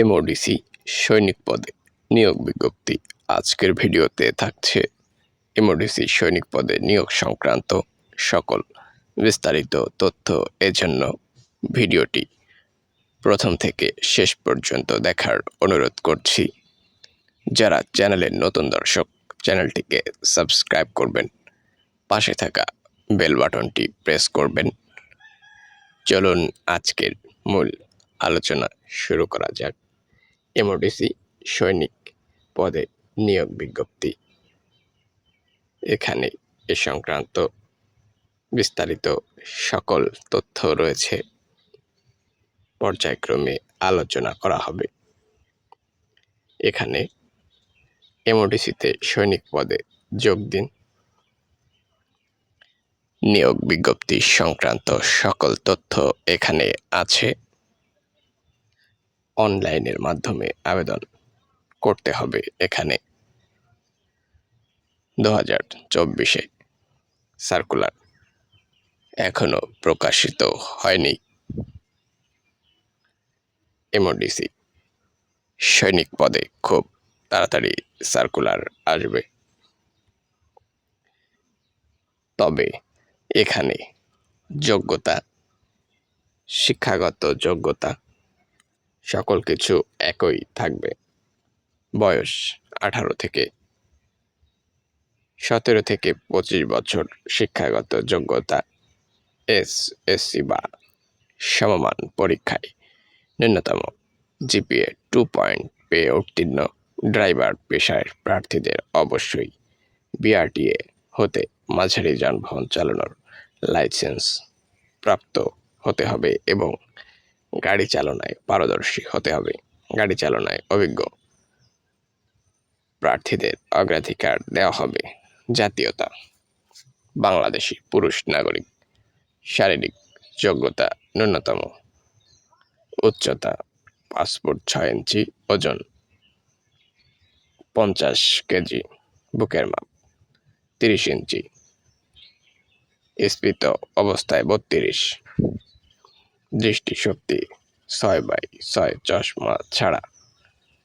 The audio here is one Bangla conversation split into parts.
এমওডিসি সৈনিক পদে নিয়োগ বিজ্ঞপ্তি। আজকের ভিডিওতে থাকছে এমওডিসি সৈনিক পদে নিয়োগ সংক্রান্ত সকল বিস্তারিত তথ্য। এজন্য ভিডিওটি প্রথম থেকে শেষ পর্যন্ত দেখার অনুরোধ করছি। যারা চ্যানেলের নতুন দর্শক, চ্যানেলটিকে সাবস্ক্রাইব করবেন, পাশে থাকা বেল বাটনটি প্রেস করবেন। চলুন আজকের মূল আলোচনা শুরু করা যাক। এমওডিসি সৈনিক পদে নিয়োগ বিজ্ঞপ্তি। এখানে এ সংক্রান্ত বিস্তারিত সকল তথ্য রয়েছে। পর্যায়ক্রমে আলোচনা করা হবে। এখানে এমওডিসিতে সৈনিক পদে যোগ দিন। নিয়োগ বিজ্ঞপ্তি সংক্রান্ত সকল তথ্য এখানে আছে। অনলাইনের মাধ্যমে আবেদন করতে হবে এখানে। দু হাজার চব্বিশে সার্কুলার এখনও প্রকাশিত হয়নি। এমওডিসি সৈনিক পদে খুব তাড়াতাড়ি সার্কুলার আসবে। তবে এখানে যোগ্যতা, শিক্ষাগত যোগ্যতা সকল কিছু একই থাকবে। বয়স আঠারো থেকে সতেরো থেকে পঁচিশ বছর শিক্ষাগত যোগ্যতা এস এসসি বা সমমান পরীক্ষায় ন্যূনতম জিপিএ টু পয়েন্ট পেয়ে উত্তীর্ণ। ড্রাইভার পেশায় প্রার্থীদের অবশ্যই বিআরটিএ হতে মাঝারি যানবাহন চালানোর লাইসেন্স প্রাপ্ত হতে হবে এবং গাড়ি চালনায় পারদর্শী হতে হবে। গাড়ি চালনায় অভিজ্ঞ প্রার্থীদের অগ্রাধিকার দেওয়া হবে। জাতীয়তা, বাংলাদেশি পুরুষ নাগরিক, শারীরিক যোগ্যতা ন্যূনতম, উচ্চতা পাসপোর্ট ছয় ইঞ্চি, ওজন পঞ্চাশ কেজি, বুকের মাপ তিরিশ ইঞ্চি, স্ফীত অবস্থায় বত্রিশ। দৃষ্টিশক্তি, ছয় বাই ছয় চশমা ছাড়া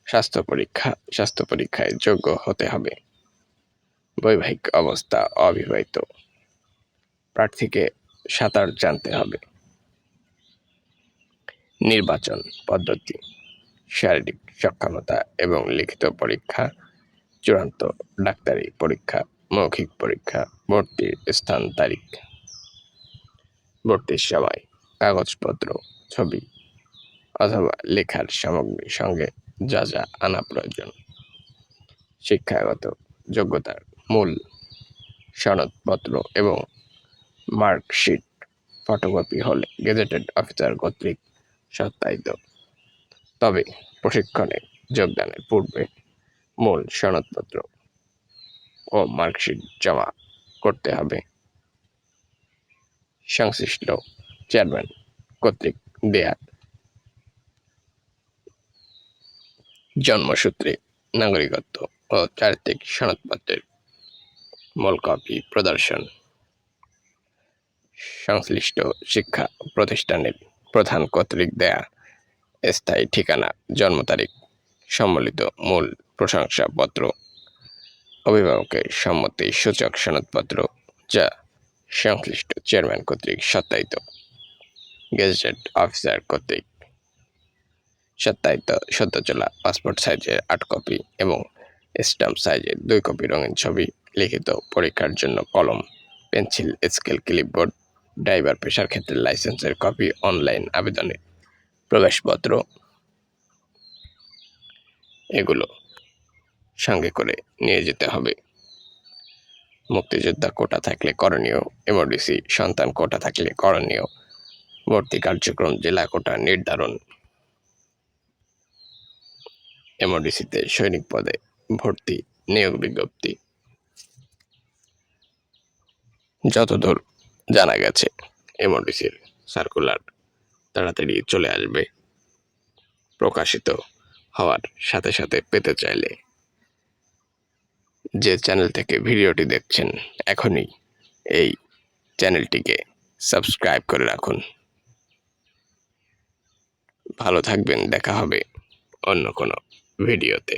স্বাস্থ্য পরীক্ষা, স্বাস্থ্য পরীক্ষায় যোগ্য হতে হবে। বৈবাহিক অবস্থা অবিবাহিত। প্রার্থীকে সাঁতার জানতে হবে। নির্বাচন পদ্ধতি, শারীরিক সক্ষমতা এবং লিখিত পরীক্ষা, চূড়ান্ত ডাক্তারি পরীক্ষা, মৌখিক পরীক্ষা, ভর্তির স্থান তারিখ। ভর্তির সময় কাগজপত্র, ছবি অথবা লেখার সামগ্রীর সঙ্গে যা যা আনা প্রয়োজন। শিক্ষাগত যোগ্যতার মূল সনদপত্র এবং মার্কশিট, ফটোকপি হলে গেজেটেড অফিসার কর্তৃক সত্যায়িত। তবে প্রশিক্ষণে যোগদানের পূর্বে মূল সনদপত্র ও মার্কশিট জমা করতে হবে। সংশ্লিষ্ট চেয়ারম্যান কর্তৃক দেয়া জন্মসূত্রে নাগরিকত্ব ও চারিত্রিক সনদপত্রের মূল কপি প্রদর্শন। সংশ্লিষ্ট শিক্ষা প্রতিষ্ঠানের প্রধান কর্তৃক দেয়া স্থায়ী ঠিকানা, জন্ম তারিখ সম্মিলিত মূল প্রশংসাপত্র, অভিভাবকের সম্মতি সূচক সনদপত্র যা সংশ্লিষ্ট চেয়ারম্যান কর্তৃক সত্যায়িত। গেজেটেড অফিসার কর্তৃক সত্যায়িত সদ্য চলা পাসপোর্ট সাইজের আট কপি এবং স্ট্যাম্প সাইজের দুই কপি রঙিন ছবি, লিখিত পরীক্ষার জন্য কলম, পেন্সিল, স্কেল, ক্লিপবোর্ড, ড্রাইভার পেশার ক্ষেত্রে লাইসেন্সের কপি, অনলাইন আবেদনে প্রবেশপত্র এগুলো সঙ্গে করে নিয়ে যেতে হবে। মুক্তিযোদ্ধা কোটা থাকলে করণীয় এমডিসি সন্তান কোটা থাকলে করণীয়। ভর্তি কার্যক্রম জেলা কোটা নির্ধারণ। এমডিসিতে সৈনিক পদে ভর্তি নিয়োগ বিজ্ঞপ্তি। যতদূর জানা গেছে এমডিসির সার্কুলার তাড়াতাড়ি চলে আসবে। প্রকাশিত হওয়ার সাথে সাথে পেতে চাইলে যে চ্যানেল থেকে ভিডিওটি দেখছেন, এখনই এই চ্যানেলটিকে সাবস্ক্রাইব করে রাখুন। ভালো থাকবেন দেখা হবে অন্য কোনো ভিডিওতে।